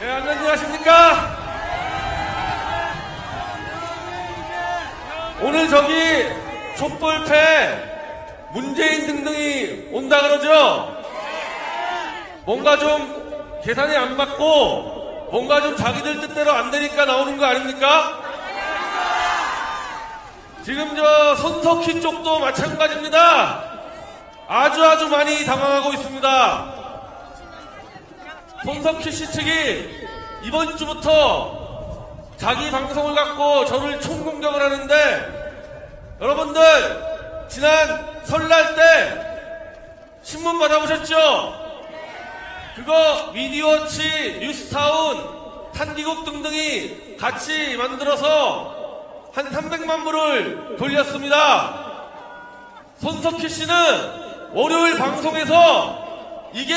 네, 안녕하십니까? 오늘 저기 촛불패 문재인 등등이 온다 그러죠? 뭔가 좀 계산이 안 맞고 뭔가 좀 자기들 뜻대로 안 되니까 나오는 거 아닙니까? 지금 저 손석희 쪽도 마찬가지입니다. 아주 아주 많이 당황하고 있습니다. 손석희 씨 측이 이번 주부터 자기 방송을 갖고 저를 총공격을 하는데 여러분들 지난 설날 때 신문 받아보셨죠? 그거 미디어치, 뉴스타운, 탄기국 등등이 같이 만들어서 한 300만 부를 돌렸습니다. 손석희 씨는 월요일 방송에서 이게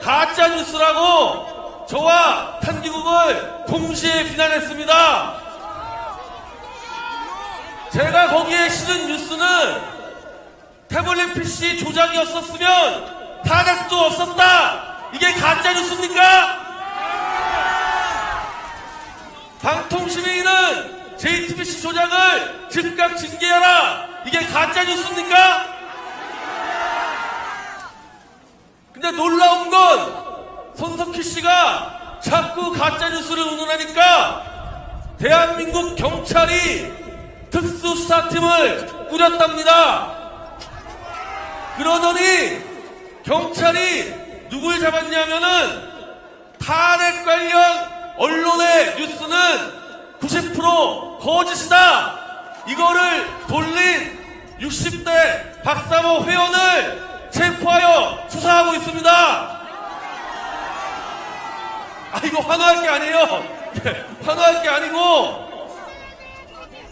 가짜 뉴스라고 저와 탄기국을 동시에 비난했습니다. 제가 거기에 실은 뉴스는 태블릿 PC 조작이었었으면 탄핵도 없었다. 이게 가짜 뉴스입니까? 방통시민은 JTBC 조작을 즉각 징계하라. 이게 가짜 뉴스입니까? 근데 놀라운 건 손석희 씨가 자꾸 가짜 뉴스를 운운하니까 대한민국 경찰이 특수수사팀을 꾸렸답니다. 그러더니 경찰이 누굴 잡았냐면은 탄핵 관련 언론의 뉴스는 90% 거짓이다. 이거를 돌린 60대 박사모 회원을 체포하여 수사하고 있습니다. 아, 이거 환호할 게 아니에요. 예, 환호할 게 아니고,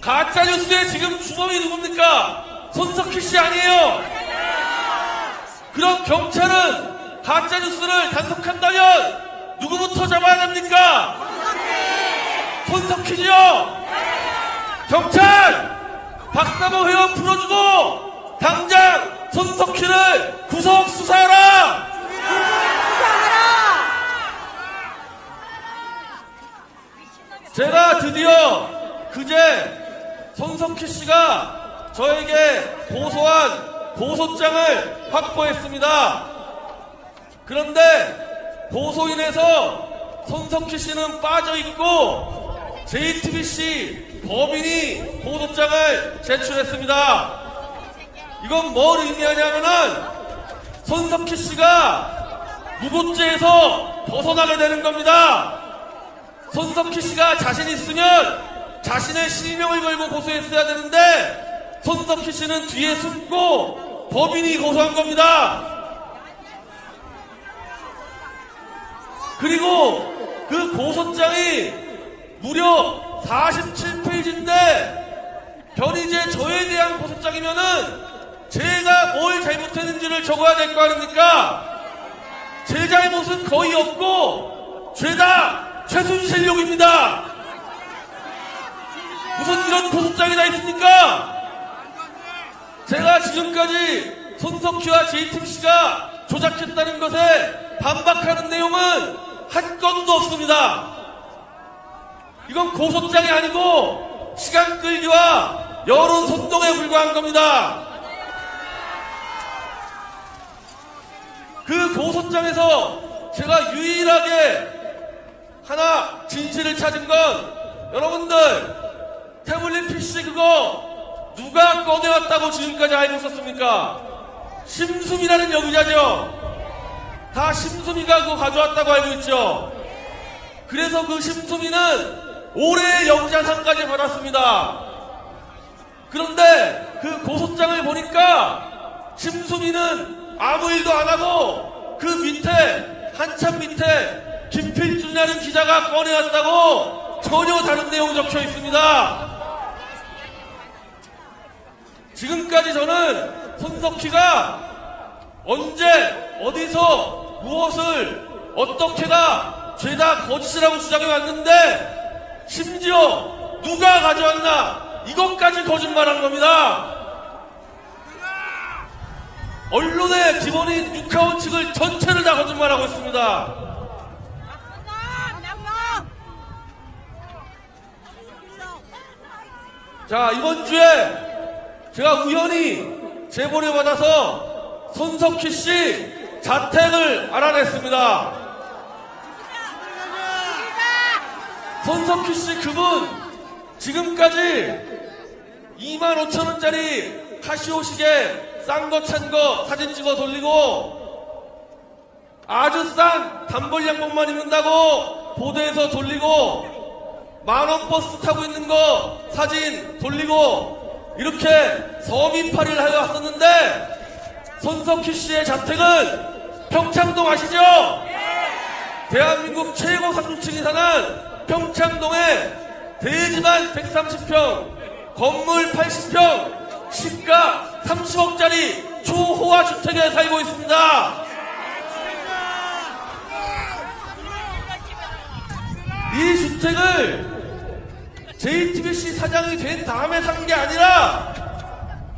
가짜 뉴스의 지금 주범이 누굽니까? 손석희 씨 아니에요. 그럼 경찰은 가짜 뉴스를 단속한다면 누구부터 잡아야 됩니까? 손석희죠? 경찰! 박사모 회원 풀어주고 당장 손석희를 구속 수사하라! 제가 드디어 그제 손석희 씨가 저에게 고소한 고소장을 확보했습니다. 그런데 고소인에서 손석희 씨는 빠져 있고 JTBC 법인이 고소장을 제출했습니다. 이건 뭘 의미하냐면은 손석희 씨가 무고죄에서 벗어나게 되는 겁니다. 손석희 씨가 자신 있으면 자신의 실명을 걸고 고소했어야 되는데 손석희 씨는 뒤에 숨고 법인이 고소한 겁니다. 그리고 그 고소장이 무려 47페이지인데 변희재 저에 대한 고소장이면은 제가 뭘 잘못했는지를 적어야 될 거 아닙니까? 제 잘못은 거의 없고 죄다 최순실용입니다. 무슨 이런 고소장이 다 있습니까? 제가 지금까지 손석희와 JTBC가 조작했다는 것에 반박하는 내용은 한 건도 없습니다. 이건 고소장이 아니고 시간 끌기와 여론 선동에 불과한 겁니다. 그 고소장에서 제가 유일하게 하나 진실을 찾은 건 여러분들 태블릿 PC 그거 누가 꺼내왔다고 지금까지 알고 있었습니까? 심수미라는 여기자죠. 다 심수미가 그거 가져왔다고 알고 있죠. 그래서 그 심수미는 올해의 영자상까지 받았습니다. 그런데 그 고소장을 보니까 심수미는 아무 일도 안 하고 그 밑에 한참 밑에 김필준이라는 기자가 꺼내왔다고 전혀 다른 내용 적혀 있습니다. 지금까지 저는 손석희가 언제 어디서 무엇을 어떻게가 죄다 거짓이라고 주장해 왔는데 심지어 누가 가져왔나 이것까지 거짓말한 겁니다. 언론의 기본인 육하원칙을 전체를 다 거짓말하고 있습니다. 자, 이번 주에 제가 우연히 제보를 받아서 손석희 씨 자택을 알아냈습니다. 손석희 씨 그분 지금까지 2만 5천 원짜리 카시오 시계 싼 거 찬 거 사진 찍어 돌리고 아주 싼 단벌 양복만 입는다고 보도에서 돌리고 만원 버스 타고 있는 거 사진 돌리고 이렇게 서민팔이를 하여 왔었는데 손석희 씨의 자택은 평창동 아시죠? 대한민국 최고 상류층이 사는 평창동에 대지만 130평, 건물 80평, 시가 30억짜리 초호화 주택에 살고 있습니다. 이 주택을 JTBC 사장이 된 다음에 산 게 아니라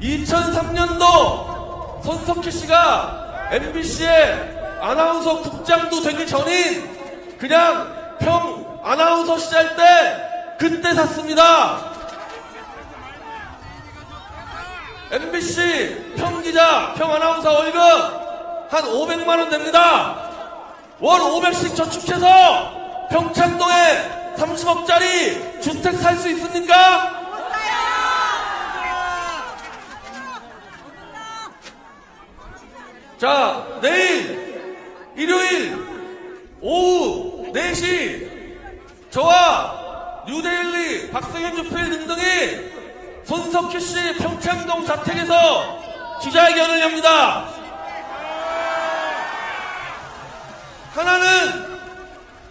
2003년도 손석희 씨가 MBC의 아나운서 국장도 되기 전인 그냥 평 아나운서 시절 때 그때 샀습니다. MBC 평 기자, 평 아나운서 월급 한 500만 원 됩니다. 월 500씩 저축해서 평창동에 30억짜리 주택 살 수 있습니까? 자, 내일, 일요일, 오후 4시, 저와 뉴데일리, 박성현 주필 등등이 손석희 씨 평창동 자택에서 기자회견을 엽니다. 하나는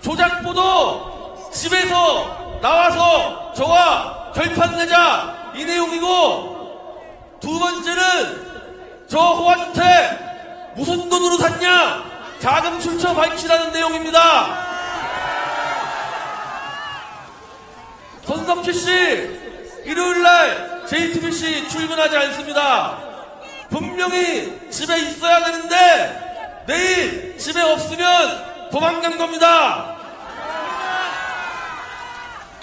조작 보도 집에서 나와서 저와 결판 내자 이 내용이고 두 번째는 저 호화주택 무슨 돈으로 샀냐 자금 출처 밝히라는 내용입니다. 손석희 씨 일요일날 JTBC 출근하지 않습니다. 분명히 집에 있어야 되는데 내일 집에 없으면 도망간 겁니다.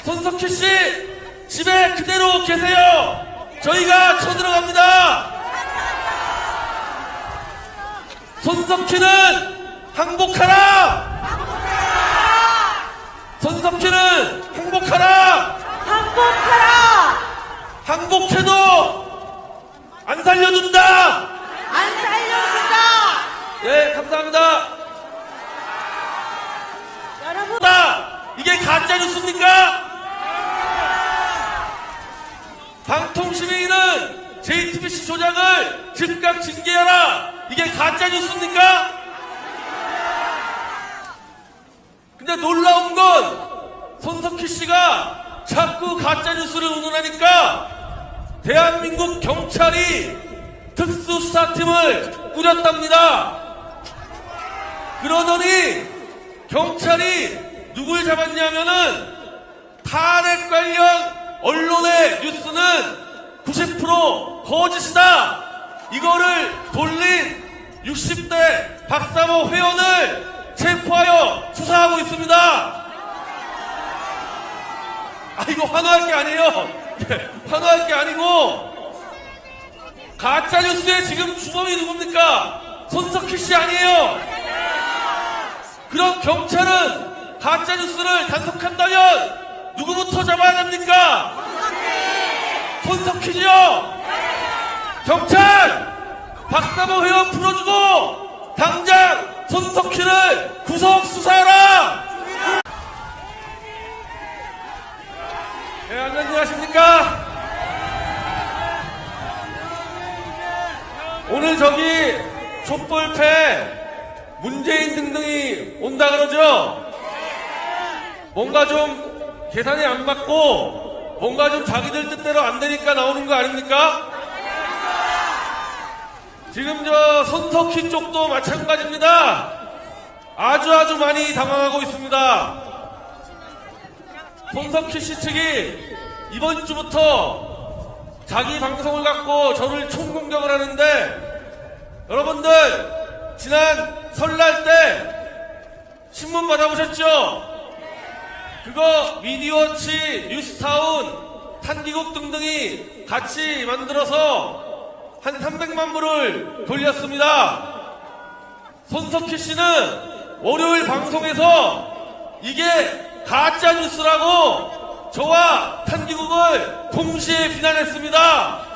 손석희 씨 집에 그대로 계세요. 저희가 쳐들어갑니다. 손석희는 항복하라. 손석희는 행복하라. 항복하라! 항복해도 안 살려준다. 안 살려준다! 예, 감사합니다. 여러분, 나 이게 가짜 뉴스입니까? 시민은 JTBC 조작을 즉각 징계하라. 이게 가짜 뉴스입니까? 근데 놀라운 건 손석희 씨가 자꾸 가짜 뉴스를 운운하니까 대한민국 경찰이 특수수사팀을 꾸렸답니다. 그러더니 경찰이 누굴 잡았냐면은 탄핵 관련 언론의 뉴스는 90% 거짓이다. 이거를 돌린 60대 박사모 회원을 체포하여 수사하고 있습니다. 아 이거 환호할 게 아니에요. 예, 환호할 게 아니고 가짜 뉴스의 지금 주범이 누굽니까? 손석희 씨 아니에요. 그럼 경찰은 가짜 뉴스를 단속한다면 누구부터 잡아야 됩니까? 손석희죠. 경찰 박사모 회원 풀어주고 당장 손석희를 구속 수사하라. 네, 안녕하십니까? 오늘 저기 촛불패 문재인 등등이 온다 그러죠? 뭔가 좀 계산이 안 맞고 뭔가 좀 자기들 뜻대로 안 되니까 나오는 거 아닙니까? 지금 저 손석희 쪽도 마찬가지입니다. 아주 아주 많이 당황하고 있습니다. 손석희 씨 측이 이번 주부터 자기 방송을 갖고 저를 총공격을 하는데 여러분들 지난 설날 때 신문 받아보셨죠? 그거 미디어치 뉴스타운 탄기국 등등이 같이 만들어서 한 300만 불을 돌렸습니다. 손석희 씨는 월요일 방송에서 이게 가짜 뉴스라고 저와 탄기국을 동시에 비난했습니다.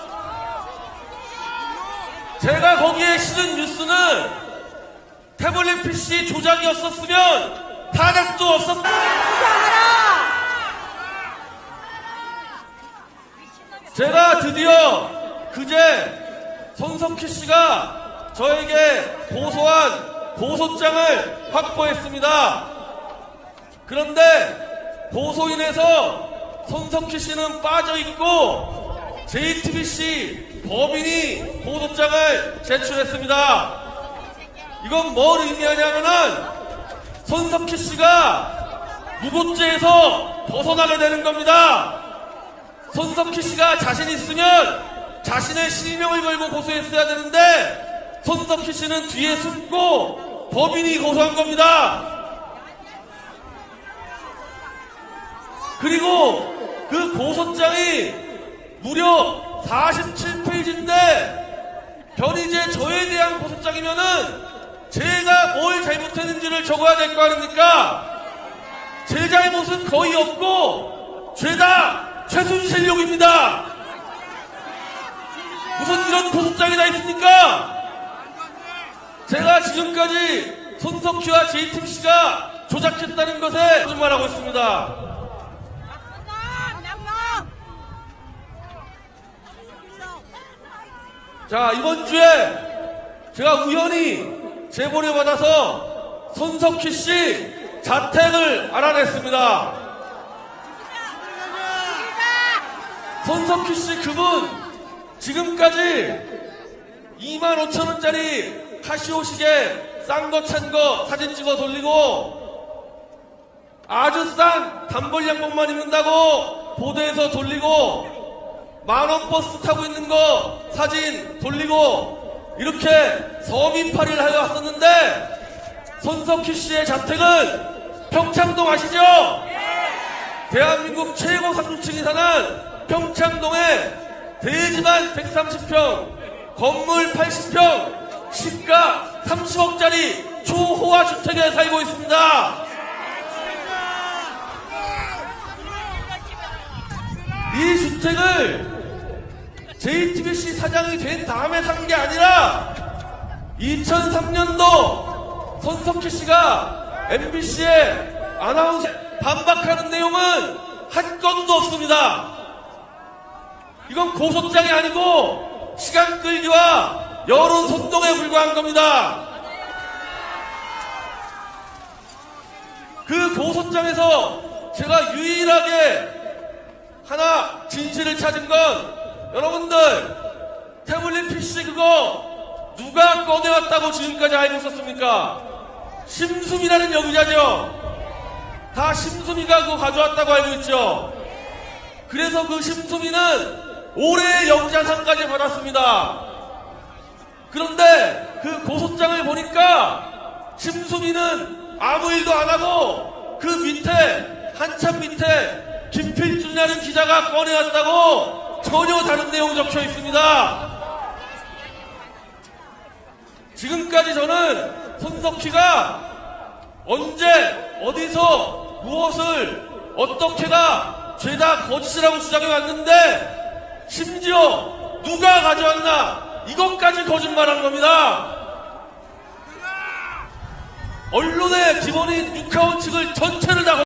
제가 거기에 실은 뉴스는 태블릿 PC 조작이었었으면 탄핵도 없었. 수사하라! 제가 드디어 그제 손석희 씨가 저에게 고소한 고소장을 확보했습니다. 그런데 고소인에서 손석희 씨는 빠져 있고 JTBC 법인이 고소장을 제출했습니다. 이건 뭘 의미하냐면은 손석희 씨가 무고죄에서 벗어나게 되는 겁니다. 손석희 씨가 자신 있으면 자신의 실명을 걸고 고소했어야 되는데 손석희 씨는 뒤에 숨고 법인이 고소한 겁니다. 그리고 그 고소장이 무려 47페이지인데 변희재 저에 대한 고소장이면은 제가 뭘 잘못했는지를 적어야 될 거 아닙니까? 제 잘못은 거의 없고 죄다 최순실용입니다. 무슨 이런 고소장이 다 있습니까? 제가 지금까지 손석희와 JTBC가 조작했다는 것에 거짓말하고 있습니다. 자, 이번 주에 제가 우연히 제보를 받아서 손석희 씨 자택을 알아냈습니다. 손석희 씨 그분 지금까지 2만 5천 원짜리 카시오 시계 싼 거 찬 거 사진 찍어 돌리고 아주 싼 단벌 양복만 입는다고 보도에서 돌리고 만원 버스 타고 있는 거 사진 돌리고 이렇게 서민팔이를 하여 왔었는데 손석희 씨의 자택은 평창동 아시죠? 대한민국 최고 상류층이 사는 평창동에 대지만 130평, 건물 80평, 시가 30억짜리 초호화 주택에 살고 있습니다. 이 주택을 JTBC 사장이 된 다음에 산 게 아니라 2003년도 손석희 씨가 MBC에 아나운서 반박하는 내용은 한 건도 없습니다. 이건 고소장이 아니고 시간 끌기와 여론 선동에 불과한 겁니다. 그 고소장에서 제가 유일하게 하나 진실을 찾은 건 여러분들 태블릿 PC 그거 누가 꺼내왔다고 지금까지 알고 있었습니까? 심수미라는 여기자죠. 다 심수미가 그거 가져왔다고 알고 있죠. 그래서 그 심수미는 올해 영자상까지 받았습니다. 그런데 그 고소장을 보니까 심수미는 아무 일도 안 하고 그 밑에 한참 밑에 김필준이라는 기자가 꺼내왔다고 전혀 다른 내용이 적혀 있습니다. 지금까지 저는 손석희가 언제 어디서 무엇을 어떻게가 죄다 거짓이라고 주장해 왔는데 심지어 누가 가져왔나 이것까지 거짓말한 겁니다. 언론의 기본인 육하원 측을 전체를 다